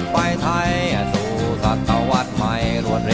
ถไปไทย สู่ศตวรรษใหม่รวดเร็ว